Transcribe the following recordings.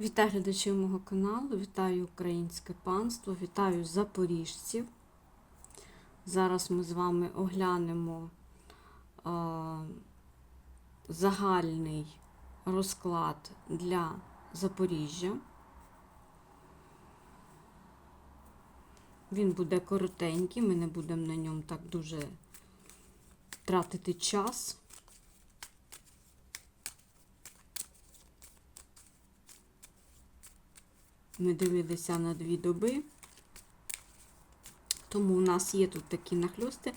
Вітаю глядачів мого каналу, вітаю українське панство, вітаю запоріжців. Зараз ми з вами оглянемо а, загальний розклад для Запоріжжя. Він буде коротенький, ми не будемо на ньому так дуже тратити час. Ми дивилися на дві доби. Тому у нас є тут такі нахльости.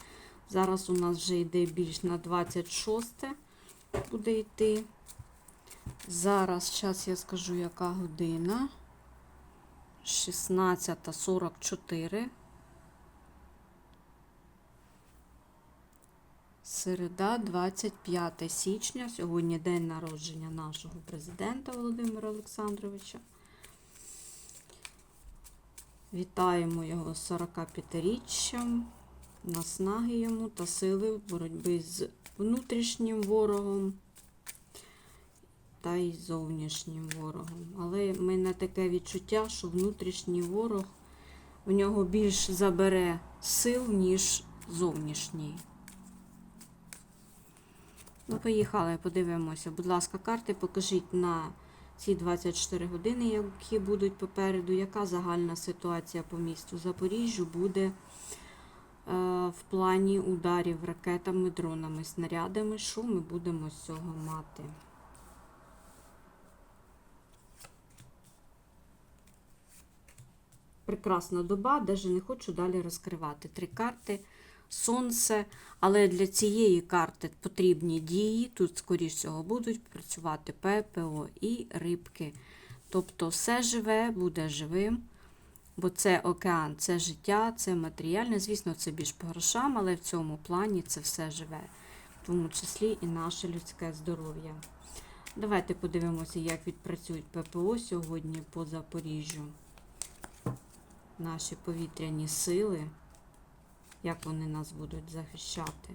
Зараз у нас вже йде більш на 26 буде йти. Зараз, зараз я скажу, яка година. 16.44. Середа, 25 січня. Сьогодні день народження нашого президента Володимира Олександровича. Вітаємо його з 45-річчям, наснаги йому та сили в боротьбі з внутрішнім ворогом та й зовнішнім ворогом. Але в мене таке відчуття, що внутрішній ворог в нього більш забере сил, ніж зовнішній. Ну, поїхали, подивимося. Будь ласка, карти покажіть на ці 24 години, які будуть попереду, яка загальна ситуація по місту Запоріжжю буде е, в плані ударів ракетами, дронами, снарядами, що ми будемо з цього мати. Прекрасна доба, навіть не хочу далі розкривати. Три карти, сонце, але для цієї карти потрібні дії. Тут, скоріш всього, будуть працювати ППО і рибки. Тобто все живе буде живим, бо це океан, це життя, це матеріальне. Звісно, це більш по грошам, але в цьому плані це все живе, в тому числі і наше людське здоров'я. Давайте подивимося, як відпрацюють ППО сьогодні по Запоріжжю. Наші повітряні сили, як вони нас будуть захищати.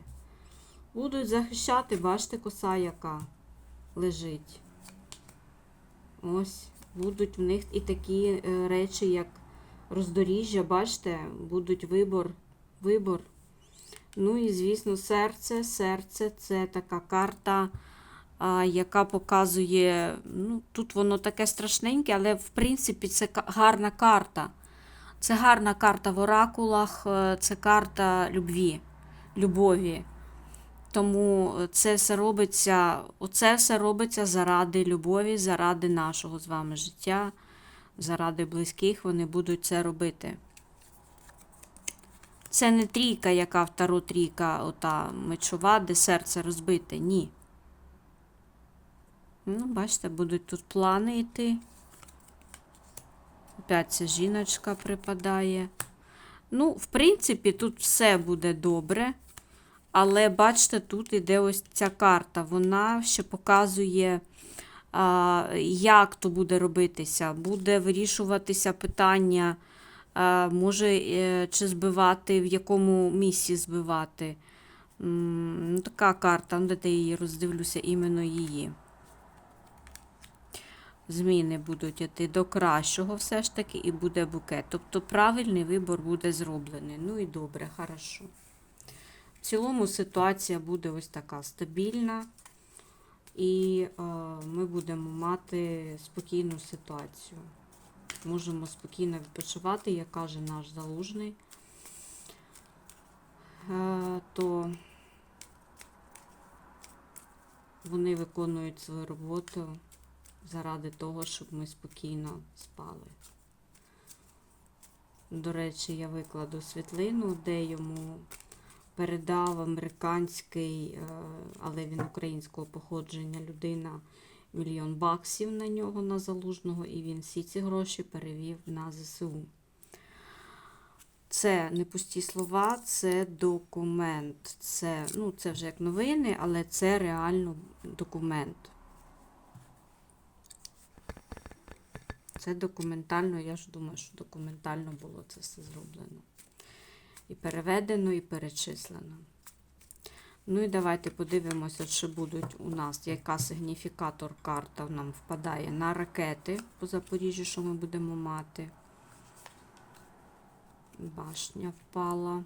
Будуть захищати, бачите, коса яка лежить. Ось, будуть в них і такі е, речі, як роздоріжжя, бачите, будуть вибор, вибор. Ну і, звісно, серце. Серце це така карта, яка показує, ну, тут воно таке страшненьке, але в принципі це гарна карта. Це гарна карта в оракулах, е, це карта любві, любові. Тому це все робиться, оце все робиться заради любові, заради нашого з вами життя, заради близьких вони будуть це робити. Це не трійка, яка второ трійка, ота мечова, де серце розбите. Ні. Ну, бачите, будуть тут плани йти. Опять ця жіночка припадає. Ну, в принципі, тут все буде добре. Але бачите, тут іде ось ця карта. Вона ще показує, як то буде робитися. Буде вирішуватися питання, може, е, чи збивати, в якому місці збивати. Ну, така карта, ну, де я її роздивлюся, іменно її. Зміни будуть йти до кращого все ж таки, і буде букет. Тобто правильний вибор буде зроблений. Ну і добре, хорошо. В цілому ситуація буде ось така стабільна, і е, ми будемо мати спокійну ситуацію. Можемо спокійно відпочивати, як каже наш залужний. Е, то вони виконують свою роботу заради того, щоб ми спокійно спали. До речі, я викладу світлину, де йому передав американський, е, але він українського походження людина мільйон баксів на нього, на залужного, і він всі ці гроші перевів на ЗСУ. Це не пусті слова, це документ. Це, ну, це вже як новини, але це реально документ. Це документально, я ж думаю, що документально було це все зроблено. І переведено, і перечислено. Ну і давайте подивимося, чи будуть у нас, яка сигніфікатор карта нам впадає на ракети по Запоріжжю, що ми будемо мати. Башня впала.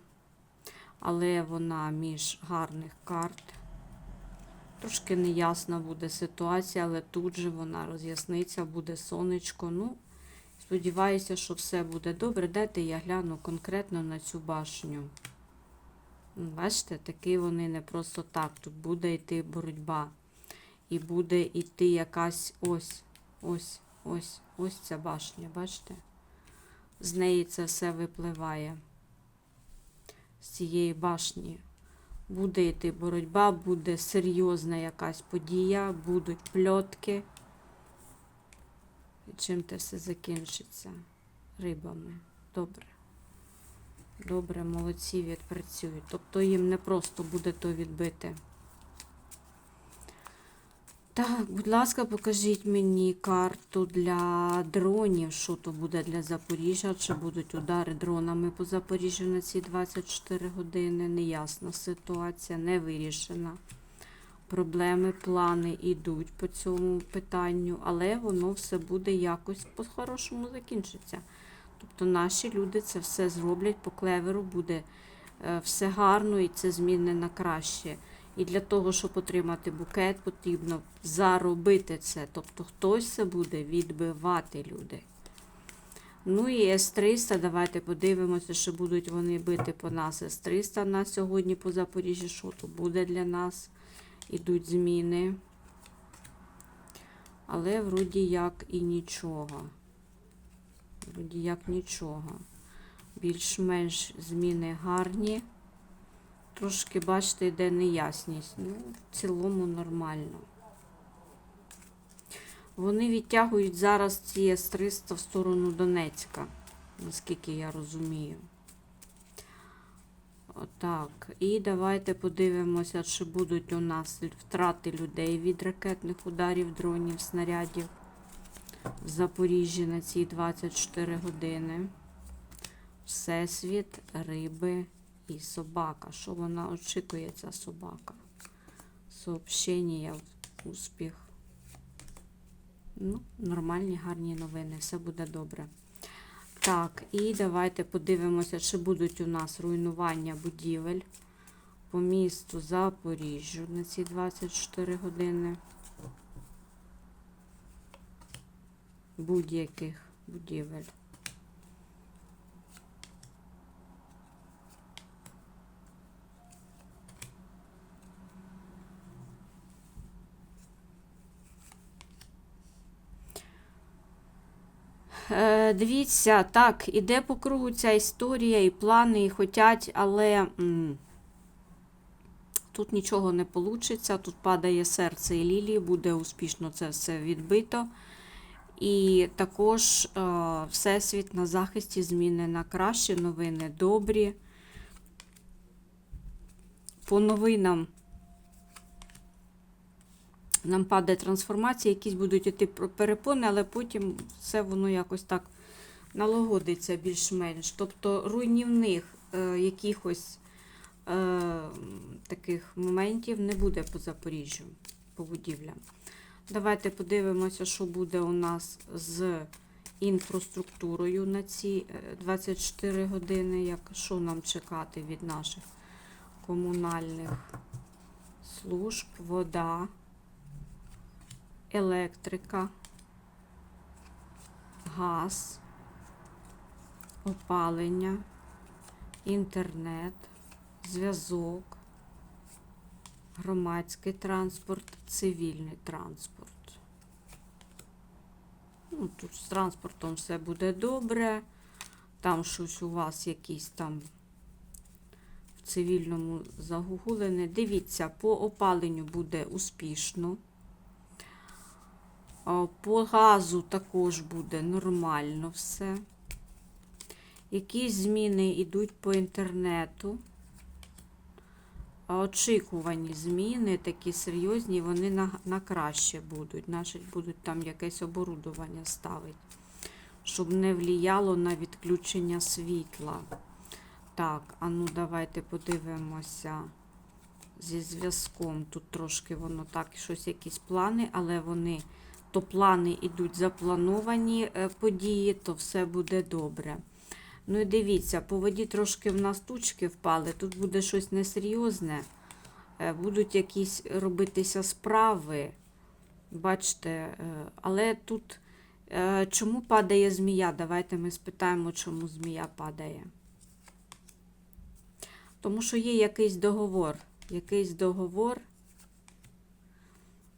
Але вона між гарних карт. Трошки неясна буде ситуація, але тут же вона роз'ясниться, буде сонечко. Ну, сподіваюся, що все буде добре. Дайте я гляну конкретно на цю башню. Ну, Бачите, такі вони не просто так. Тут буде йти боротьба. І буде йти якась ось, ось, ось, ось ця башня, бачите? З неї це все випливає. З цієї башні. Буде йти боротьба, буде серйозна якась подія, будуть пльотки. І чим це все закінчиться? Рибами. Добре. Добре, молодці відпрацюють. Тобто їм не просто буде то відбити. Так, будь ласка, покажіть мені карту для дронів. Що то буде для Запоріжжя? Чи будуть удари дронами по Запоріжжю на ці 24 години? Неясна ситуація, не вирішена. Проблеми, плани йдуть по цьому питанню, але воно все буде якось по-хорошому закінчиться. Тобто наші люди це все зроблять по клеверу, буде е, все гарно і це зміни на краще. І для того, щоб отримати букет, потрібно заробити це. Тобто хтось це буде відбивати люди. Ну і С-300, давайте подивимося, що будуть вони бити по нас. С-300 на сьогодні по Запоріжжю, що то буде для нас. Ідуть зміни. Але вроді як і нічого. Вроді як нічого. Більш-менш зміни гарні. Трошки, бачите, йде неясність. Ну, в цілому нормально. Вони відтягують зараз ці С-300 в сторону Донецька, наскільки я розумію. Отак. І давайте подивимося, чи будуть у нас втрати людей від ракетних ударів, дронів, снарядів в Запоріжжі на ці 24 години. Всесвіт, риби і собака. Що вона очікує, ця собака? Сообщення, успіх. Ну, нормальні, гарні новини. Все буде добре. Так, і давайте подивимося, чи будуть у нас руйнування будівель по місту Запоріжжю на ці 24 години. Будь-яких будівель. Дивіться, так, іде по кругу ця історія, і плани, і хотять, але тут нічого не вийде. Тут падає серце і лілії, буде успішно це все відбито. І також е, Всесвіт на захисті зміни на краще, новини добрі. По новинам нам падає трансформація, якісь будуть іти перепони, але потім все воно якось так налагодиться більш-менш. Тобто руйнівних е, якихось е, таких моментів не буде по Запоріжжю, по будівлям. Давайте подивимося, що буде у нас з інфраструктурою на ці е, 24 години, як, що нам чекати від наших комунальних служб, вода електрика, газ, опалення, інтернет, зв'язок, громадський транспорт, цивільний транспорт. Ну, тут з транспортом все буде добре. Там щось у вас якісь там в цивільному загугулене. Дивіться, по опаленню буде успішно. А, По газу також буде нормально все. Якісь зміни йдуть по інтернету. Очікувані зміни, такі серйозні, вони на, на краще будуть. Значить, будуть там якесь оборудовання ставити, щоб не вліяло на відключення світла. Так, а ну давайте подивимося зі зв'язком. Тут трошки воно так, щось якісь плани, але вони то плани йдуть заплановані е, події, то все буде добре. Ну і дивіться, по воді трошки в нас тучки впали, тут буде щось несерйозне. Е, Будуть якісь робитися справи. Бачите, е, але тут чому падає змія? Давайте ми спитаємо, чому змія падає. Тому що є якийсь договор. Якийсь договор.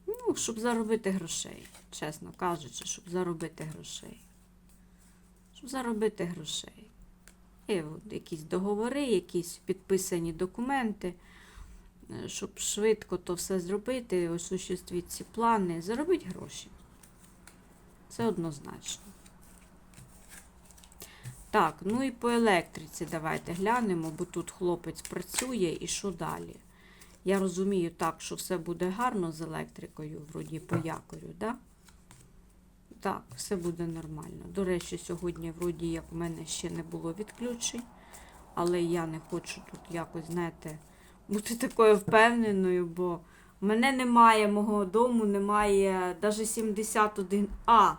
Ну, щоб заробити грошей, чесно кажучи, щоб заробити грошей. Щоб заробити грошей. Є от якісь договори, якісь підписані документи, е, щоб швидко то все зробити, осуществити ці плани, заробити гроші. Це однозначно. Так, ну і по електриці давайте глянемо, бо тут хлопець працює і що далі. Я розумію так, що все буде гарно з електрикою, вроді по якорю, да? Так, все буде нормально. До речі, сьогодні, вроді, як в мене ще не було відключень, але я не хочу тут якось, знаєте, бути такою впевненою, бо в мене немає мого дому, немає навіть 71А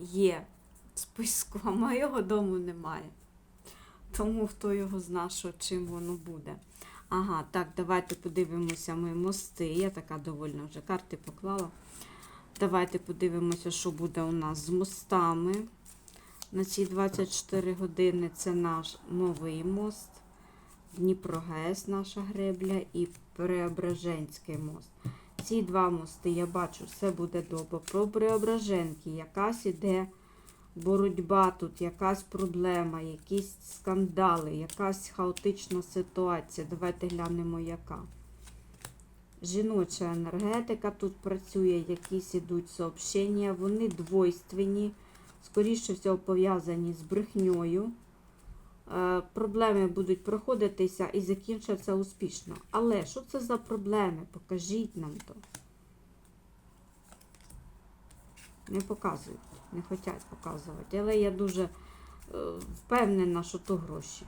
є в списку, а моєго дому немає. Тому хто його зна, що чим воно буде. Ага, так, давайте подивимося ми мости. Я така довольна вже карти поклала. Давайте подивимося, що буде у нас з мостами. На ці 24 години це наш новий мост. Дніпрогес, наша гребля, і Преображенський мост. Ці два мости, я бачу, все буде добре. Про Преображенки якась іде боротьба тут, якась проблема, якісь скандали, якась хаотична ситуація. Давайте глянемо, яка. Жіноча енергетика тут працює, якісь ідуть сообщення, вони двойственні, скоріше всього пов'язані з брехньою. Е, Проблеми будуть проходитися і закінчаться успішно. Але що це за проблеми? Покажіть нам то. Не показують, не хочуть показувати. Але я дуже е, впевнена, що то гроші.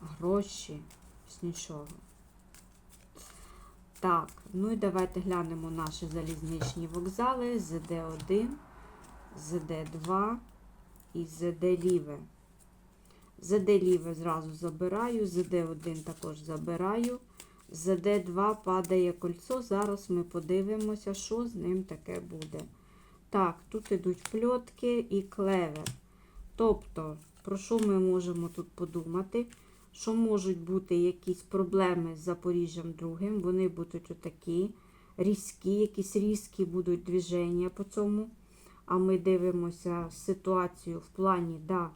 Гроші, з нічого. Так, ну і давайте глянемо наші залізничні вокзали. ЗД1, ЗД2 і ЗД Ліве. ЗД Ліве зразу забираю, ЗД1 також забираю. ЗД2 падає кольцо. Зараз ми подивимося, що з ним таке буде. Так, тут ідуть пльотки і клевер. Тобто, про що ми можемо тут подумати? Що можуть бути якісь проблеми з Запоріжжям другим, вони будуть отакі різкі, якісь різкі будуть движення по цьому. А ми дивимося ситуацію в плані да,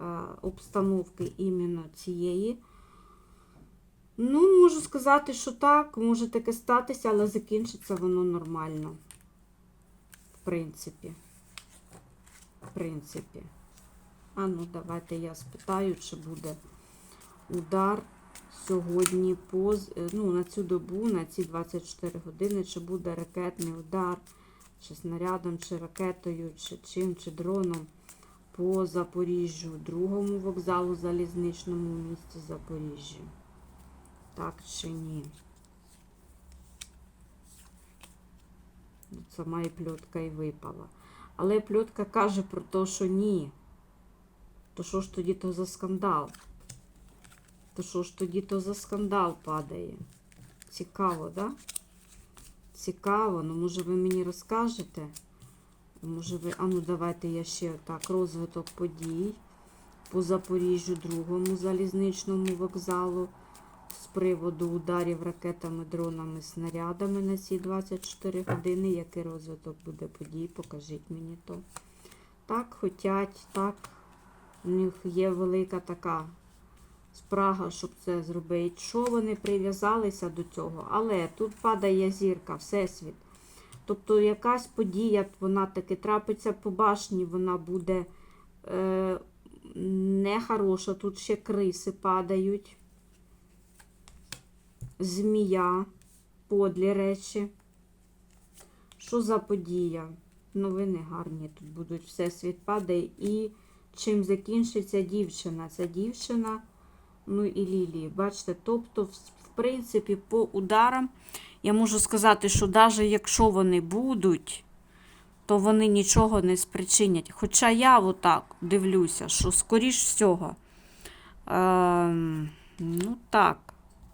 е, обстановки іменно цієї. Ну, можу сказати, що так, може таке статися, але закінчиться воно нормально. В принципі. В принципі. А ну, давайте я спитаю, чи буде удар сьогодні по, е, ну, на цю добу, на ці 24 години, чи буде ракетний удар, чи снарядом, чи ракетою, чи чим, чи дроном по Запоріжжю, другому вокзалу залізничному в місті Запоріжжя. Так чи ні? Ну, Сама і пльотка і випала. Але пльотка каже про те, що ні. То що ж тоді то за скандал? То що ж тоді то за скандал падає? Цікаво, да? Цікаво. Ну, може, ви мені розкажете? Може, ви. А ну давайте я ще так, розвиток подій по Запоріжжю, другому залізничному вокзалу з приводу ударів ракетами, дронами, снарядами на ці 24 години. Який розвиток буде подій? Покажіть мені то. Так, хотять, так. У них є велика така спрага, щоб це зробити. Що вони прив'язалися до цього? Але тут падає зірка, всесвіт. Тобто якась подія, вона таки трапиться по башні, вона буде е, нехороша. Тут ще криси падають. Змія, подлі речі. Що за подія? Новини гарні тут будуть. Всесвіт падає. І чим закінчиться дівчина? Ця дівчина ну і лілії. Бачите, тобто, в, принципі, по ударам я можу сказати, що навіть якщо вони будуть, то вони нічого не спричинять. Хоча я отак дивлюся, що скоріш всього, ем, ну так,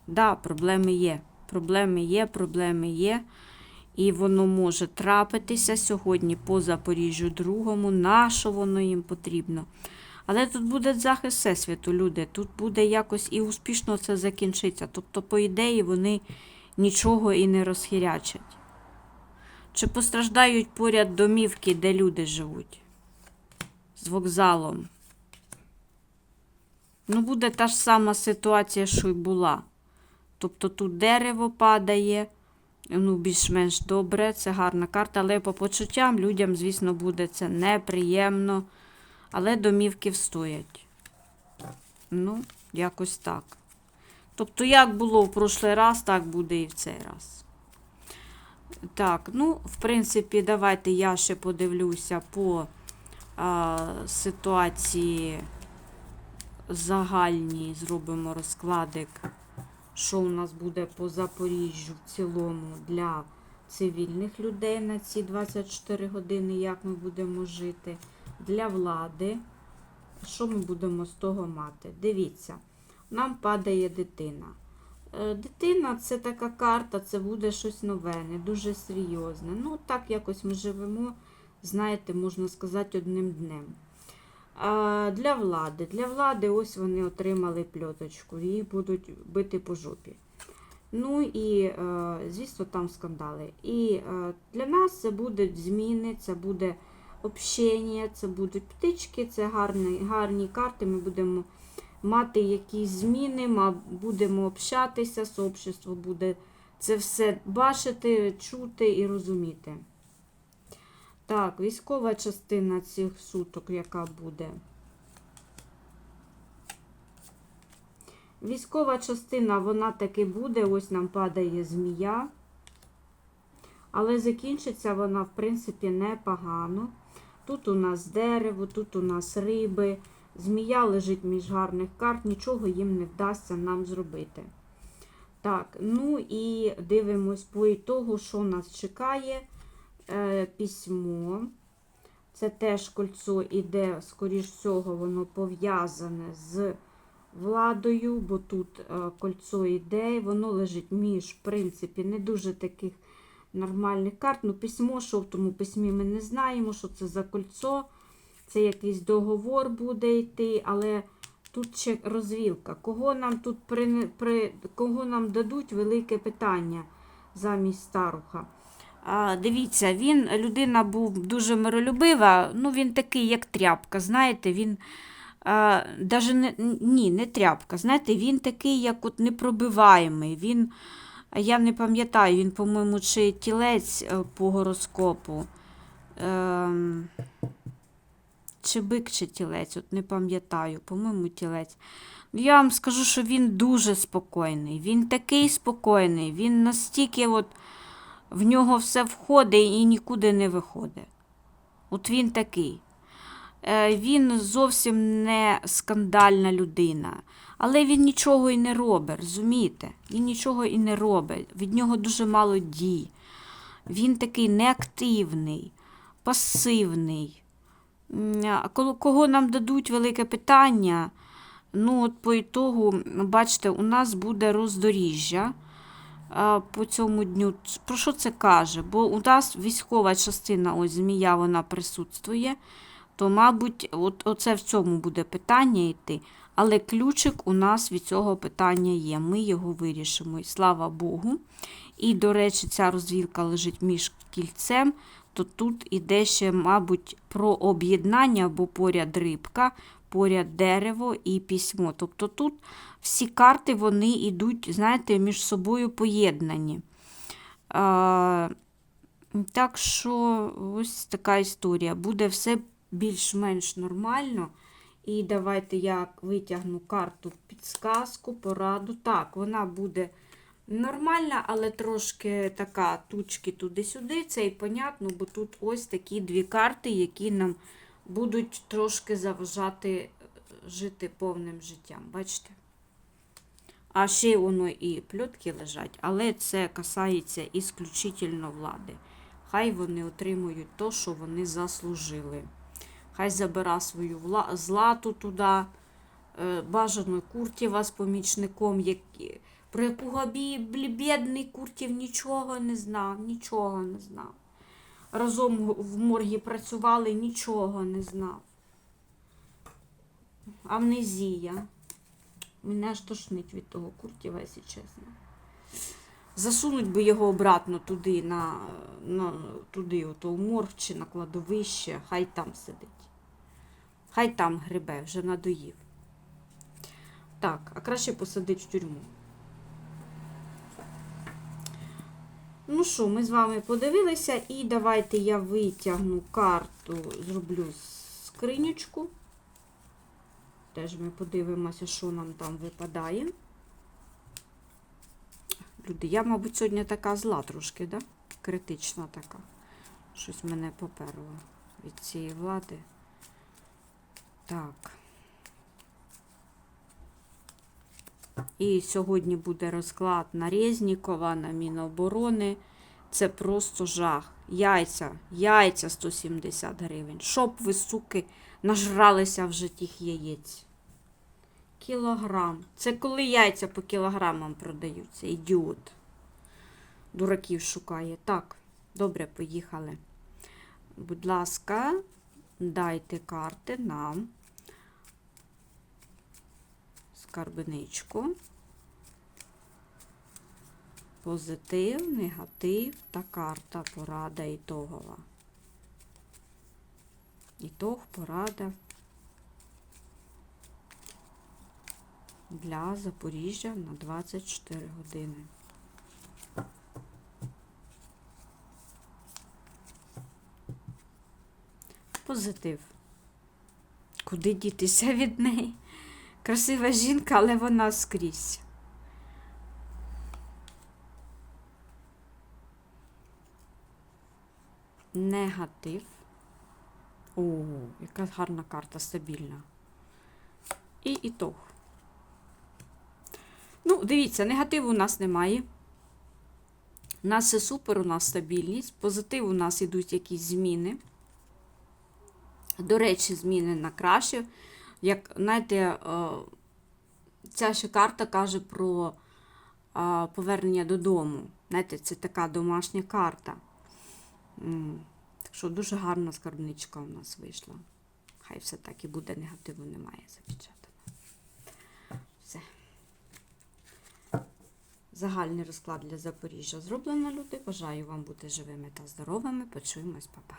да, проблеми є. Проблеми є, проблеми є. І воно може трапитися сьогодні по Запоріжжю другому. На що воно їм потрібно? Але тут буде захист Всесвіту, люди. Тут буде якось і успішно це закінчиться. Тобто, по ідеї, вони нічого і не розхірячать. Чи постраждають поряд домівки, де люди живуть? З вокзалом. Ну, буде та ж сама ситуація, що й була. Тобто тут дерево падає, ну, більш-менш добре, це гарна карта, але по почуттям людям, звісно, буде це неприємно. Але домівки встоять. Ну, якось так. Тобто, як було в прошлий раз, так буде і в цей раз. Так, ну, в принципі, давайте я ще подивлюся по а, ситуації загальній, зробимо розкладик, що у нас буде по Запоріжжю в цілому для цивільних людей на ці 24 години, як ми будемо жити, для влади. Що ми будемо з того мати? Дивіться, нам падає дитина. Е, Дитина це така карта, це буде щось нове, не дуже серйозне. Ну, так якось ми живемо, знаєте, можна сказати, одним днем. А для влади. Для влади ось вони отримали пльоточку, її будуть бити по жопі. Ну і, е, звісно, там скандали. І е, для нас це будуть зміни, це буде общення, це будуть птички, це гарні, гарні карти. Ми будемо мати якісь зміни, будемо общатися, сообщество буде це все бачити, чути і розуміти. Так, військова частина цих суток, яка буде. Військова частина, вона таки буде, ось нам падає змія. Але закінчиться вона, в принципі, непогано. Тут у нас дерево, тут у нас риби. Змія лежить між гарних карт, нічого їм не вдасться нам зробити. Так, ну і дивимось по ітогу, що нас чекає. Е, письмо. Це теж кольцо іде, скоріш всього, воно пов'язане з владою, бо тут е, кольцо іде, воно лежить між, в принципі, не дуже таких нормальних карт. Ну, письмо, що в тому письмі ми не знаємо, що це за кольцо. Це якийсь договор буде йти, але тут ще розвілка. Кого нам тут при, при, кого нам дадуть велике питання замість старуха. А, дивіться, він людина був дуже миролюбива, ну він такий, як тряпка. Знаєте, він а, не, ні, не тряпка. Знаєте, він такий, як от непробиваємий. Він, я не пам'ятаю, він, по-моєму, чи тілець е, по гороскопу. Ем, чи бик, чи тілець, от не пам'ятаю, по-моєму, тілець. Ну, Я вам скажу, що він дуже спокійний. Він такий спокійний, він настільки от в нього все входить і нікуди не виходить. От він такий. Е, Він зовсім не скандальна людина, але він нічого і не робить, розумієте? Він нічого і не робить. Від нього дуже мало дій. Він такий неактивний, пасивний. Кого нам дадуть велике питання, ну от по ітогу, бачите, у нас буде роздоріжжя по цьому дню. Про що це каже? Бо у нас військова частина, ось змія, вона присутствує, то, мабуть, от, оце в цьому буде питання йти. Але ключик у нас від цього питання є. Ми його вирішимо. І слава Богу. І, до речі, ця розвілка лежить між кільцем, то тут іде ще, мабуть, про об'єднання, бо поряд рибка, поряд дерево і письмо. Тобто тут всі карти вони йдуть, знаєте, між собою поєднані. А, так що ось така історія. Буде все більш-менш нормально. І давайте я витягну карту підсказку, пораду. Так, вона буде нормальна, але трошки така тучки туди-сюди. Це і понятно, бо тут ось такі дві карти, які нам будуть трошки заважати е, жити повним життям. Бачите? А ще воно і пльотки лежать, але це касається ісключительно влади. Хай вони отримують то, що вони заслужили. Хай забира свою злату туди, е, бажано Куртєва з помічником, які... про якого бі... бідний Куртєв нічого не знав, нічого не знав. Разом в моргі працювали, нічого не знав. Амнезія. Мене аж тошнить від того Куртєва, якщо чесно. Засунуть би його обратно туди, на, на туди, ото в морг чи на кладовище, хай там сидить. Хай там грибе, вже надоїв. Так, а краще посадить в тюрму. Ну що, ми з вами подивилися, і давайте я витягну карту, зроблю скринючку. Теж ми подивимося, що нам там випадає. Люди, я, мабуть, сьогодні така зла трошки, да? Критична така. Щось мене поперло від цієї влади. Так. І сьогодні буде розклад на Резнікова, на Міноборони. Це просто жах. Яйця, яйця 170 гривень. Щоб ви, суки, нажралися вже тих яєць. Кілограм. Це коли яйця по кілограмам продаються. Ідіот. Дураків шукає. Так, добре, поїхали. Будь ласка, дайте карти нам. Скарбничку. Позитив, негатив та карта порада ітогова. Ітог, порада для Запоріжжя на 24 години. Позитив. Куди дітися від неї? Красива жінка, але вона скрізь. Негатив. О, яка гарна карта, стабільна. І ітог. Ну, дивіться, негативу у нас немає. У нас все супер, у нас стабільність. Позитив у нас йдуть якісь зміни. До речі, зміни на краще. Як, знаєте, е, ця ще карта каже про е, повернення додому. Знаєте, це така домашня карта. Так що дуже гарна скарбничка у нас вийшла. Хай все так і буде, негативу немає запечатано. Все. Загальний розклад для Запоріжжя зроблено, люди. Бажаю вам бути живими та здоровими. Почуємось, па-па.